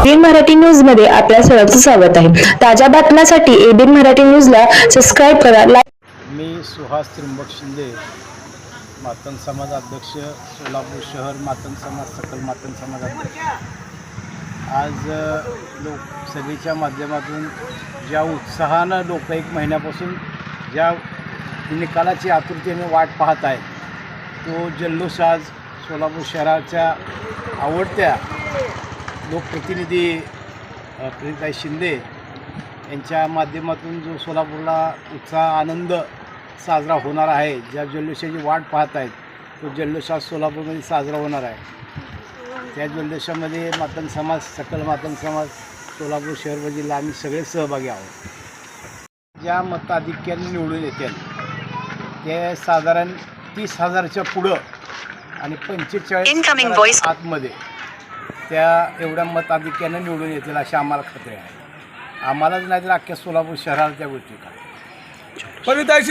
ABN Marathi न्यूजमध्ये आपल्या सर्वांचं स्वागत आहे. ताज्या बातम्यांसाठी एबीएन मराठी न्यूजला सबस्क्राईब करा मी सुहास त्र्यंबक शिंदे मातन समाज अध्यक्ष सोलापूर शहर मातन समाज सकल मातन समाज अध्यक्ष. आज लोकसभेच्या लोक माध्यमातून ज्या उत्साहानं लोक एक महिन्यापासून ज्या निकालाची आतुरतेने वाट पाहत आहे तो जल्लोष आज सोलापूर शहराच्या आवडत्या लोकप्रतिनिधी प्रीताई शिंदे यांच्या माध्यमातून जो सोलापूरला उत्साह आनंद साजरा होणार आहे ज्या जल्लोषाची वाट पाहत आहेत तो जल्लोष आज सोलापूरमध्ये साजरा होणार आहे त्या जल्लोषामध्ये मातंग समाज सकल मातंग समाज सोलापूर शहर व जिल्हा आम्ही सगळे सहभागी आहोत ज्या मताधिक्याने निवडून येतील ते साधारण तीस हजारच्या पुढं आणि पंचेचाळीस. आतमध्ये त्या एवढ्या मताधिक्याने निवडून येतील अशी आम्हाला खात्री आहे. आम्हालाच नाही तर अख्ख्या सोलापूर शहराला त्या गोष्टी काय